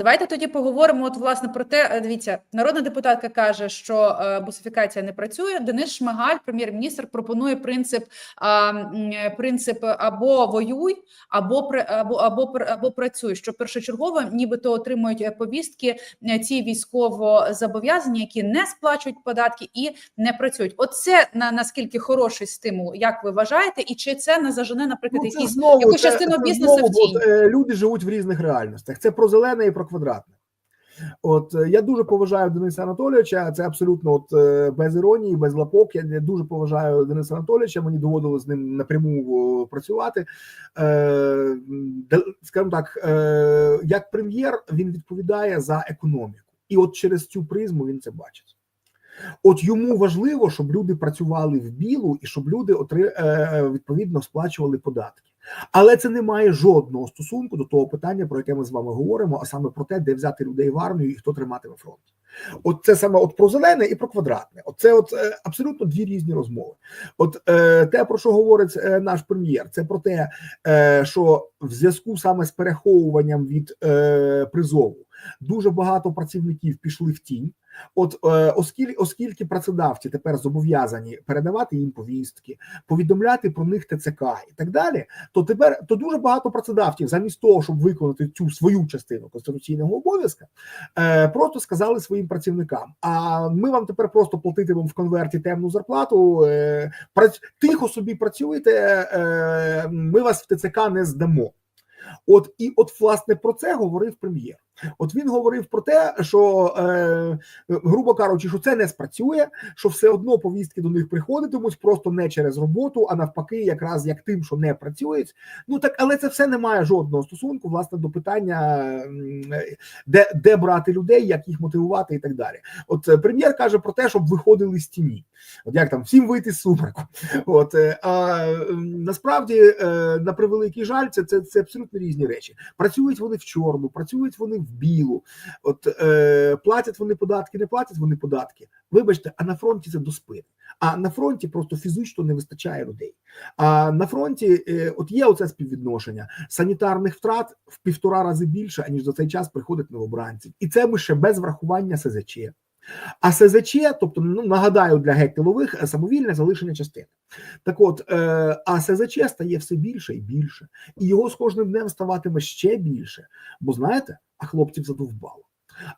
Давайте тоді поговоримо. От власне про те, е, дивіться, народна депутатка каже, що е, бусифікація не працює. Денис Шмигаль, прем'єр-міністр, пропонує принцип е, принцип або воюй, або або або або працюй. Що першочергово, нібито отримують повістки ці військово зобов'язані, які не сплачують податки і не працюють. Оце на наскільки хороший стимул, як ви вважаєте, і чи це не зажене, наприклад, Ну, це якісь знову, якусь частину це бізнесу знову, в тінь? люди живуть в різних реальностях. Це про зелене і про квадратне. От е, я дуже поважаю Дениса Анатолійовича. Це абсолютно от е, без іронії, без лапок. Я дуже поважаю Дениса Анатолійовича. Мені доводилось з ним напряму працювати. Е, скажімо так, е, як прем'єр він відповідає за економіку, і от через цю призму він це бачить. От йому важливо, щоб люди працювали в білу і щоб люди отри, е, відповідно сплачували податки. Але це не має жодного стосунку до того питання, про яке ми з вами говоримо, а саме про те, де взяти людей в армію і хто триматиме фронт. От це саме от про зелене і про квадратне. От це от е, абсолютно дві різні розмови. От е, те, про що говорить е, наш прем'єр, це про те, е, що в зв'язку саме з переховуванням від е, призову дуже багато працівників пішли в тінь. От е, оскільки, оскільки працедавці тепер зобов'язані передавати їм повістки, повідомляти про них ТЦК і так далі, то тепер то дуже багато працедавців, замість того, щоб виконати цю свою частину конституційного обов'язка, е, просто сказали своїм працівникам: а ми вам тепер просто платитимемо в конверті темну зарплату. Е. Тихо собі працюєте, е, ми вас в ТЦК не здамо. От і от власне про це говорив прем'єр. От він говорив про те, що е, грубо кажучи, що це не спрацює, що все одно повістки до них приходитимуть просто не через роботу, а навпаки, якраз як тим, що не працюють. Ну так, але це все не має жодного стосунку власне до питання, де, де брати людей, як їх мотивувати і так далі. От е, прем'єр каже про те, щоб виходили з тіні. От як там всім вийти з сумраку. От е, а насправді е, на превеликий жаль, це, це, це абсолютно різні речі. Працюють вони в чорну, працюють вони в білу. От е, платять вони податки, не платять вони податки. Вибачте, а на фронті це до спини. А на фронті просто фізично не вистачає людей. А на фронті, е, от є оце співвідношення санітарних втрат в півтора рази більше, аніж за цей час приходить новобранців, і це ми ще без врахування СЗЧ. А СЗЧ, тобто ну нагадаю для геть тилових, е, самовільне залишення частини. Так от, е, а СЗЧ стає все більше і більше, і його з кожним днем ставатиме ще більше. Бо знаєте, а хлопців задовбало.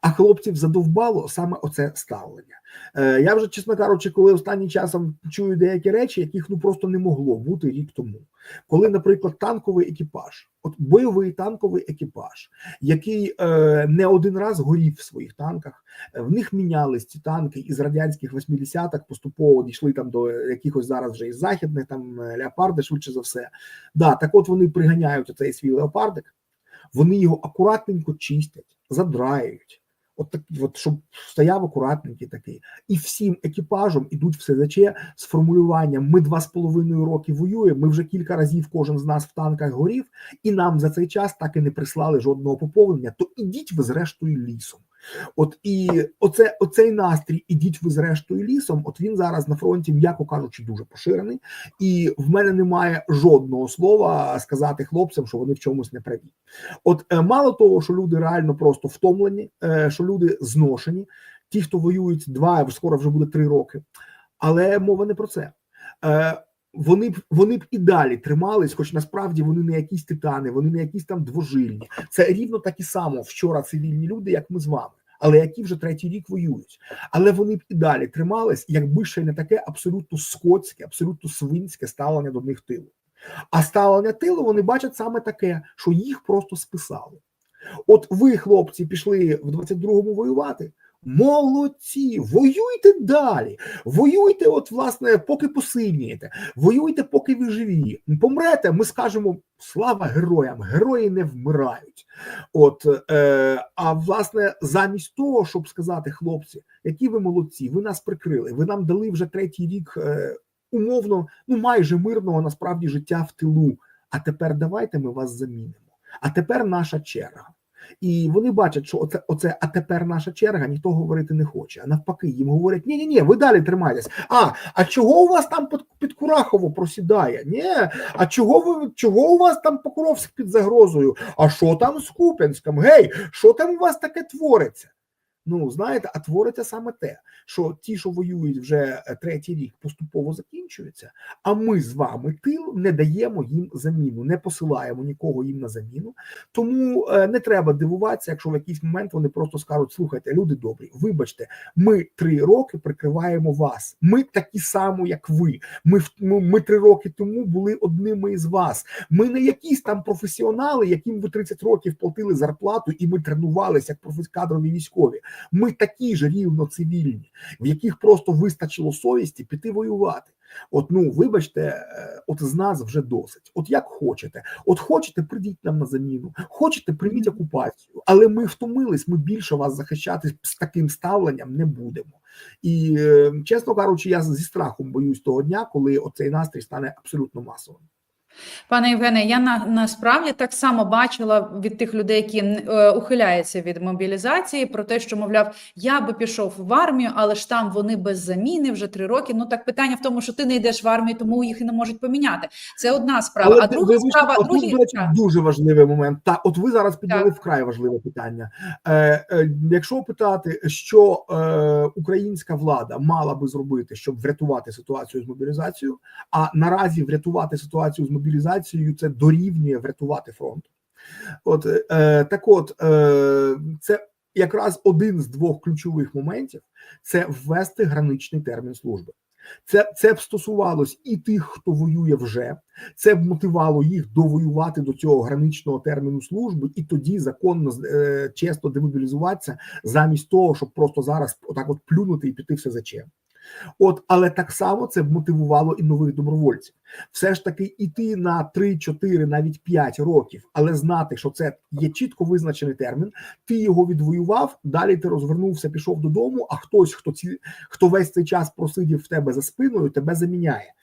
А хлопців задовбало саме оце ставлення. Е, я вже, чесно кажучи, коли останнім часом чую деякі речі, яких ну просто не могло бути рік тому. Коли, наприклад, танковий екіпаж, от бойовий танковий екіпаж, який е, не один раз горів в своїх танках, е, в них мінялись ці танки із радянських 80-х, поступово дійшли там до якихось зараз вже із західних там е, леопарди, швидше за все. Да, так от вони приганяють оцей свій леопардик, вони його акуратненько чистять, задрають, От так, от щоб стояв акуратненький такий, і всім екіпажом ідуть в СЗЧ з формулюванням: ми два з половиною роки воюємо. Ми вже кілька разів кожен з нас в танках горів, і нам за цей час так і не прислали жодного поповнення. То ідіть ви зрештою лісом. От і оце, оцей настрій, ідіть ви зрештою лісом. От він зараз на фронті, м'яко кажучи, дуже поширений, і в мене немає жодного слова сказати хлопцям, що вони в чомусь не праві. От е, мало того, що люди реально просто втомлені, е, що люди зношені, ті, хто воюють два, скоро вже буде три роки. Але мова не про це. Вони б вони б і далі тримались, хоч насправді вони не якісь титани, вони не якісь там двожильні. Це рівно так і само вчора цивільні люди, як ми з вами, але які вже третій рік воюють. Але вони б і далі тримались, якби ще не таке абсолютно скотське, абсолютно свинське ставлення до них тилу. А ставлення тилу вони бачать саме таке, що їх просто списали. От ви, хлопці, пішли в 22-му воювати. Молодці, воюйте далі, воюйте, от власне, поки посильнієте, воюйте, поки ви живі. Помрете, ми скажемо слава героям, герої не вмирають. От е, а власне, замість того, щоб сказати, хлопці, які ви молодці, ви нас прикрили, ви нам дали вже третій рік е, умовно, ну майже мирного насправді життя в тилу. А тепер давайте ми вас замінимо. А тепер наша черга. І вони бачать, що оце, оце, а тепер наша черга, ніхто говорити не хоче. А навпаки, їм говорять: ні, ні, ні, ви далі тримайтесь. А, а чого у вас там під, під Курахово просідає? Ні, а чого ви чого у вас там Покровськ під загрозою? А що там з Куп'янськом? Гей, що там у вас таке твориться? Ну, знаєте, а твориться саме те, що ті, що воюють вже е, третій рік, поступово закінчуються, а ми з вами тил не даємо їм заміну, не посилаємо нікого їм на заміну. Тому е, не треба дивуватися, якщо в якийсь момент вони просто скажуть: слухайте, люди добрі, вибачте, ми три роки прикриваємо вас. Ми такі самі, як ви. Ми ми, ми три роки тому були одними із вас. Ми не якісь там професіонали, яким ви 30 років платили зарплату, і ми тренувалися як професі- кадрові військові. Ми такі ж рівно цивільні, в яких просто вистачило совісті піти воювати. От ну вибачте, е, от з нас вже досить. От як хочете, от хочете, прийдіть нам на заміну, хочете, прийміть окупацію, але ми втомились. Ми більше вас захищати з таким ставленням не будемо. І е, чесно кажучи, я зі страхом боюсь того дня, коли оцей настрій стане абсолютно масовим. Пане Євгене, я на, насправді так само бачила від тих людей, які е, ухиляються від мобілізації, про те, що мовляв, я би пішов в армію, але ж там вони без заміни вже три роки. Ну так питання в тому, що ти не йдеш в армію, тому їх і не можуть поміняти. Це одна справа. а ти- друга вибачте, справа, отут, другі речі, дуже важливий момент. Та от ви зараз підняли Так. вкрай важливе питання. Е, е, якщо питати, що е, українська влада мала би зробити, щоб врятувати ситуацію з мобілізацією, а наразі врятувати ситуацію з мобілізацією це дорівнює врятувати фронт. От е, так, от е, це якраз один з двох ключових моментів: це ввести граничний термін служби. Це, це б стосувалось і тих, хто воює вже, це б мотивувало їх довоювати до цього граничного терміну служби, і тоді законно е, чесно демобілізуватися, замість того, щоб просто зараз отак от плюнути і піти все за чим. От, але так само це б мотивувало і нових добровольців. Все ж таки іти на 3, 4, навіть 5 років, але знати, що це є чітко визначений термін. Ти його відвоював, далі ти розвернувся, пішов додому. А хтось, хто ці хто весь цей час просидів в тебе за спиною, тебе заміняє.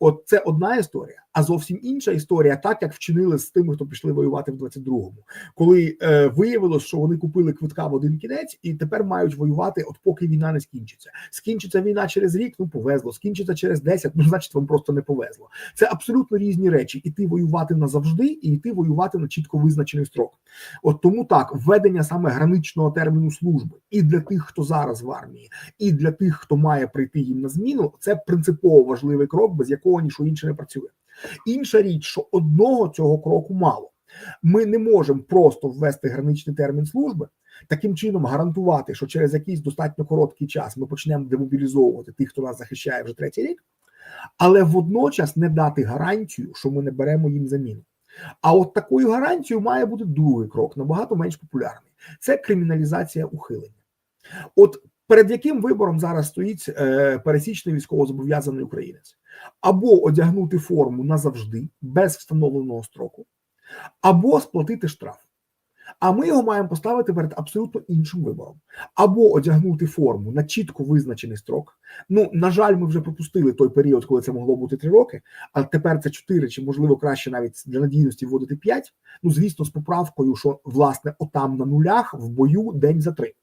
От це одна історія. А зовсім інша історія, так як вчинили з тими, хто пішли воювати в 22-му, коли е, виявилось, що вони купили квитка в один кінець і тепер мають воювати, от поки війна не скінчиться. Скінчиться війна через рік, ну повезло. Скінчиться через 10, ну значить вам просто не повезло. Це абсолютно різні речі: іти воювати назавжди, і йти воювати на чітко визначений строк. От тому так введення саме граничного терміну служби і для тих, хто зараз в армії, і для тих, хто має прийти їм на зміну, це принципово важливий крок, без якого нічого інше не працює. Інша річ, що одного цього кроку мало. Ми не можемо просто ввести граничний термін служби, таким чином гарантувати, що через якийсь достатньо короткий час ми почнемо демобілізовувати тих, хто нас захищає вже третій рік, але водночас не дати гарантію, що ми не беремо їм заміну. А от такою гарантією має бути другий крок, набагато менш популярний. Це криміналізація ухилення. От перед яким вибором зараз стоїть е, пересічний військовозобов'язаний українець, або одягнути форму назавжди без встановленого строку, або сплатити штраф. А ми його маємо поставити перед абсолютно іншим вибором: або одягнути форму на чітко визначений строк. Ну на жаль, ми вже пропустили той період, коли це могло бути три роки, а тепер це чотири, чи можливо краще навіть для надійності вводити п'ять. Ну звісно, з поправкою, що власне отам на нулях в бою день за три.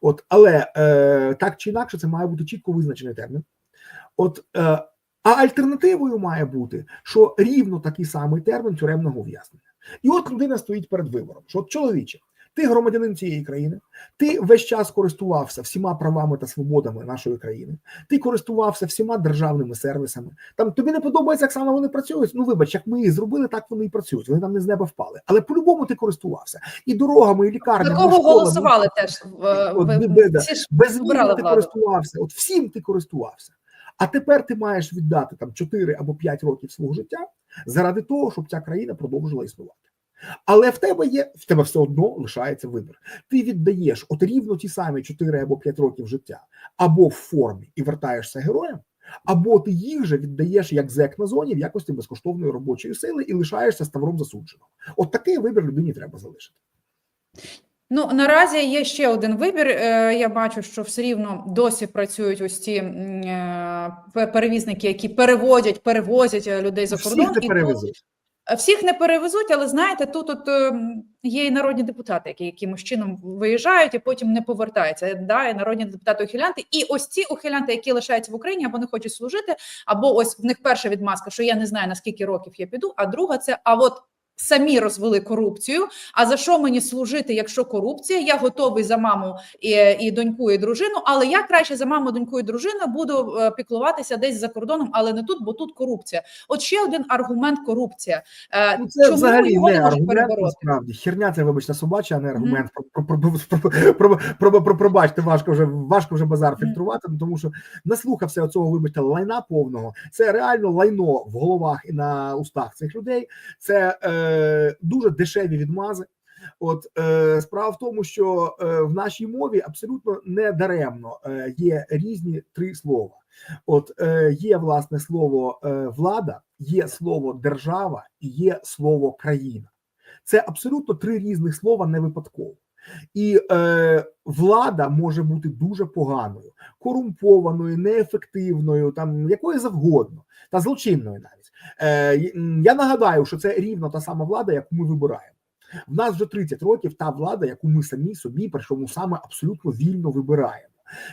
От, але е, так чи інакше, це має бути чітко визначений термін. От, е, а альтернативою має бути, що рівно такий самий термін тюремного ув'язнення. І от людина стоїть перед вибором: що от чоловіче, ти громадянин цієї країни, ти весь час користувався всіма правами та свободами нашої країни, ти користувався всіма державними сервісами. Там тобі не подобається, як саме вони працюють. Ну вибач, як ми їх зробили, так вони і працюють. Вони там не з неба впали. Але по-любому ти користувався і дорогами, і лікарнями. Кого голосували теж в, ж Без вибирали ти користувався, от всім ти користувався. А тепер ти маєш віддати там 4 або 5 років свого життя заради того, щоб ця країна продовжила існувати. Але в тебе є в тебе все одно лишається вибір. Ти віддаєш от рівно ті самі 4 або 5 років життя, або в формі і вертаєшся героєм, або ти їх же віддаєш як зек на зоні в якості безкоштовної робочої сили і лишаєшся ставром засудженого. От такий вибір людині треба залишити. Ну наразі є ще один вибір. Е, Я бачу, що все рівно досі працюють ось ці м, е, пе- перевізники, які переводять, перевозять е, людей за Всіх не перевезуть. Всіх не перевезуть, але знаєте, тут от є і народні депутати, які якимось чином виїжджають і потім не повертаються. Да, і народні депутати ухилянти. І ось ці ухилянти, які лишаються в Україні або не хочуть служити, або ось в них перша відмазка, що я не знаю на скільки років я піду. А друга це а от самі розвели корупцію. А за що мені служити, якщо корупція? Я готовий за маму і, і доньку, і дружину. Але я краще за маму, доньку і дружину буду е, піклуватися десь за кордоном, але не тут, бо тут корупція. От ще один аргумент. Корупція е, ну, це Чому взагалі його не аргумент, херня. Це вибачте собача, а не аргумент. Пробачте, важко вже важко вже базар фільтрувати. Ну, тому що наслухався оцього, вибачте, лайна повного. Це реально лайно в головах і на устах цих людей. Це е, дуже дешеві відмази. От е, справа в тому, що е, в нашій мові абсолютно не даремно е, є різні три слова. От е, є власне слово е, влада, є слово держава і є слово країна. Це абсолютно три різних слова не випадково. І е, влада може бути дуже поганою, корумпованою, неефективною, там якою завгодно, та злочинною навіть. Е, я нагадаю, що це рівно та сама влада, яку ми вибираємо. В нас вже 30 років та влада, яку ми самі собі, причому саме абсолютно вільно вибираємо.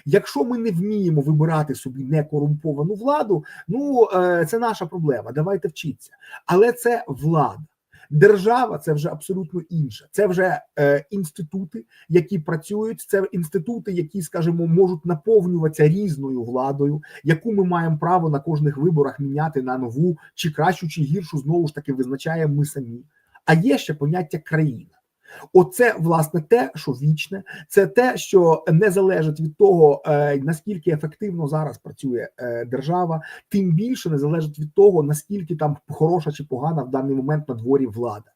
Якщо ми не вміємо вибирати собі некорумповану владу, ну е, це наша проблема. Давайте вчитися. Але це влада. Держава це вже абсолютно інше. Це вже е, інститути, які працюють. Це інститути, які, скажімо, можуть наповнюватися різною владою, яку ми маємо право на кожних виборах міняти на нову чи кращу, чи гіршу, знову ж таки визначаємо ми самі. А є ще поняття країна. Оце власне те, що вічне, це те, що не залежить від того, е, наскільки ефективно зараз працює е, держава, тим більше не залежить від того, наскільки там хороша чи погана в даний момент на дворі влада.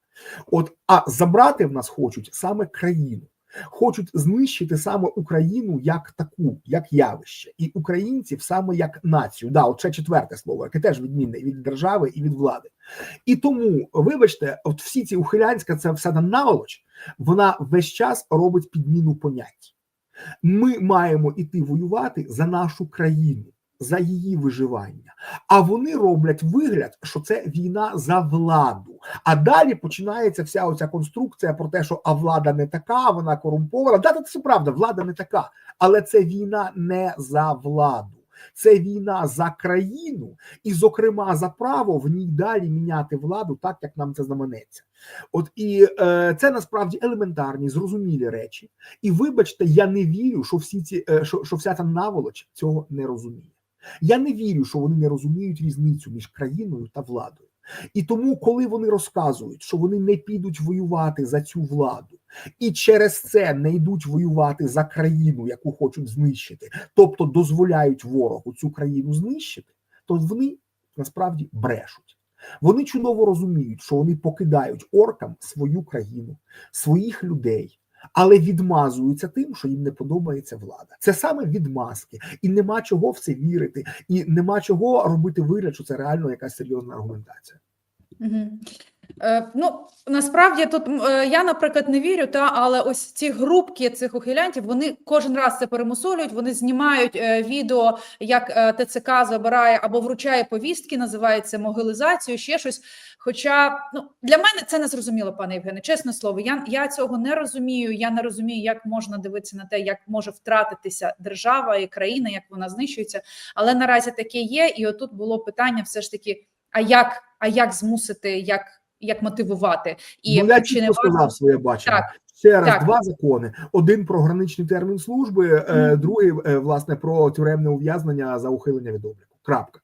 От а забрати в нас хочуть саме країну. Хочуть знищити саме Україну як таку, як явище, і українців саме як націю. Да, от ще четверте слово, яке теж відмінне від держави і від влади. І тому, вибачте, от всі ці ухилянська, це вся наволоч, вона весь час робить підміну понять. Ми маємо іти воювати за нашу країну, за її виживання. А вони роблять вигляд, що це війна за владу. А далі починається вся оця конструкція про те, що а влада не така, вона корумпована. Да, це правда, влада не така, але це війна не за владу. Це війна за країну, і, зокрема, за право в ній далі міняти владу так, як нам це знаменеться. От і е, це насправді елементарні, зрозумілі речі. І вибачте, я не вірю, що всі ці е, що, що вся ця наволоч цього не розуміє. Я не вірю, що вони не розуміють різницю між країною та владою. І тому, коли вони розказують, що вони не підуть воювати за цю владу, і через це не йдуть воювати за країну, яку хочуть знищити, тобто дозволяють ворогу цю країну знищити, то вони насправді брешуть. Вони чудово розуміють, що вони покидають оркам свою країну, своїх людей, але відмазуються тим, що їм не подобається влада. Це саме відмазки, і нема чого в це вірити, і нема чого робити вигляд, що це реально якась серйозна аргументація. Угу. Е, ну насправді тут е, я, наприклад, не вірю, та але ось ці групки цих ухилянтів вони кожен раз це перемусолюють. Вони знімають е, відео, як е, ТЦК забирає або вручає повістки, називається могилизацією, ще щось. Хоча ну для мене це не зрозуміло, пане Євгене. Чесне слово, я, я цього не розумію. Я не розумію, як можна дивитися на те, як може втратитися держава і країна, як вона знищується. Але наразі таке є, і отут було питання, все ж таки. А як, а як змусити, як, як мотивувати? І ну, я чи не чітко сказав своє бачення. Так, Ще раз так. два закони: один про граничний термін служби, е, Мгм. другий е, власне про тюремне ув'язнення за ухилення від обліку. Крапка.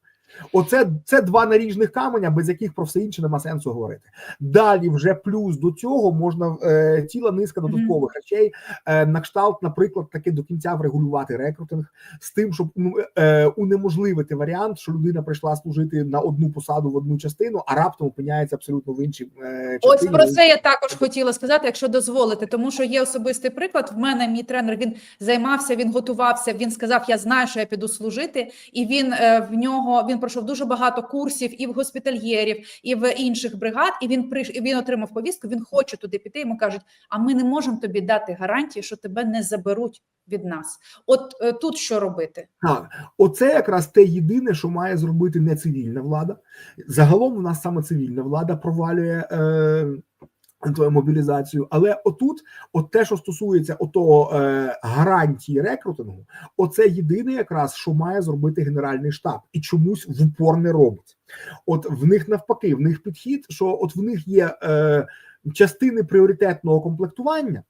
Оце це два наріжних каменя, без яких про все інше нема сенсу говорити. Далі, вже плюс до цього можна е, ціла низка додаткових речей, е, на кшталт, наприклад, таки до кінця врегулювати рекрутинг з тим, щоб ну, е, унеможливити варіант, що людина прийшла служити на одну посаду в одну частину, а раптом опиняється абсолютно в іншій е, Ось про це я також хотіла сказати, якщо дозволите, тому що є особистий приклад. В мене мій тренер він займався, він готувався. Він сказав: Я знаю, що я піду служити, і він е, в нього він пройшов дуже багато курсів і в госпітальєрів, і в інших бригад. І він прийш, він отримав повістку. Він хоче туди піти. Йому кажуть: а ми не можемо тобі дати гарантії, що тебе не заберуть від нас. От е, тут що робити? Так, оце якраз те єдине, що має зробити не цивільна влада. Загалом у нас саме цивільна влада провалює е, мобілізацію. Але отут, от те, що стосується отого е, гарантії рекрутингу, оце єдине, якраз що має зробити генеральний штаб, і чомусь в упор не робить. От в них навпаки, в них підхід, що от в них є е, частини пріоритетного комплектування.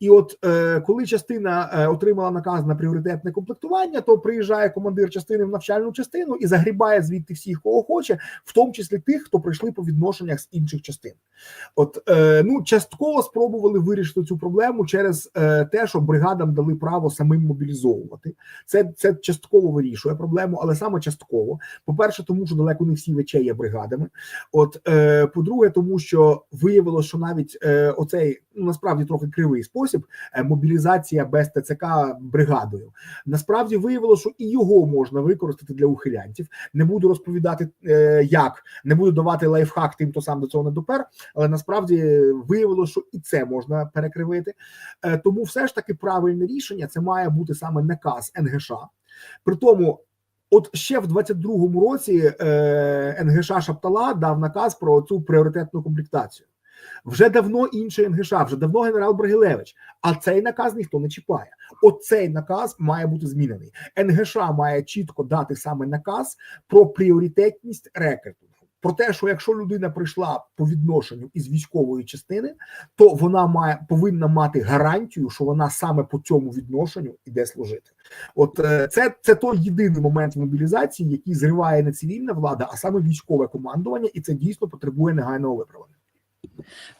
І от е, коли частина е, отримала наказ на пріоритетне комплектування, то приїжджає командир частини в навчальну частину і загрібає звідти всіх, кого хоче, в тому числі тих, хто прийшли по відношеннях з інших частин. От е, ну частково спробували вирішити цю проблему через е, те, що бригадам дали право самим мобілізовувати. Це це частково вирішує проблему, але саме частково. По перше, тому що далеко не всі ВЧ є бригадами. От е, по-друге, тому що виявилося, що навіть е, оцей ну насправді трохи кривий спосіб е, мобілізація без ТЦК бригадою. Насправді виявилося, що і його можна використати для ухилянтів. Не буду розповідати е, як, не буду давати лайфхак тим, хто сам до цього не допер. Але насправді виявилося, що і це можна перекривити. Е, тому все ж таки правильне рішення це має бути саме наказ НГШ. При тому. От ще в 22-му році е, НГШ Шаптала дав наказ про цю пріоритетну комплектацію. Вже давно інший НГШ, вже давно генерал Бригилевич. А цей наказ ніхто не чіпає. Оцей наказ має бути змінений. НГШ має чітко дати саме наказ про пріоритетність рекрутингу. Про те, що якщо людина прийшла по відношенню із військової частини, то вона має повинна мати гарантію, що вона саме по цьому відношенню іде служити. От е, це, це той єдиний момент мобілізації, який зриває не цивільна влада, а саме військове командування, і це дійсно потребує негайного виправлення.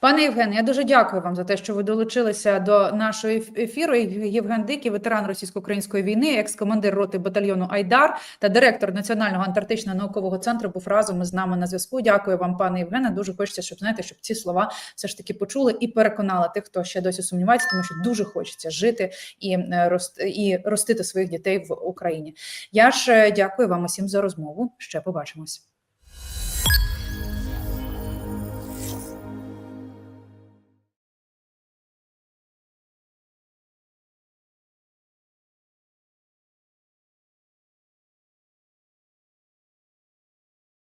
Пане Євгене, я дуже дякую вам за те, що ви долучилися до нашого ефіру. Євген Дикий, ветеран російсько-української війни, екс-командир роти батальйону Айдар та директор Національного антарктичного наукового центру був разом із нами на зв'язку. Дякую вам, пане Євгене. Дуже хочеться, щоб знаєте, щоб ці слова все ж таки почули і переконали тих, хто ще досі сумнівається, тому що дуже хочеться жити і е, і ростити своїх дітей в Україні. Я ж е, дякую вам усім за розмову. Ще побачимось.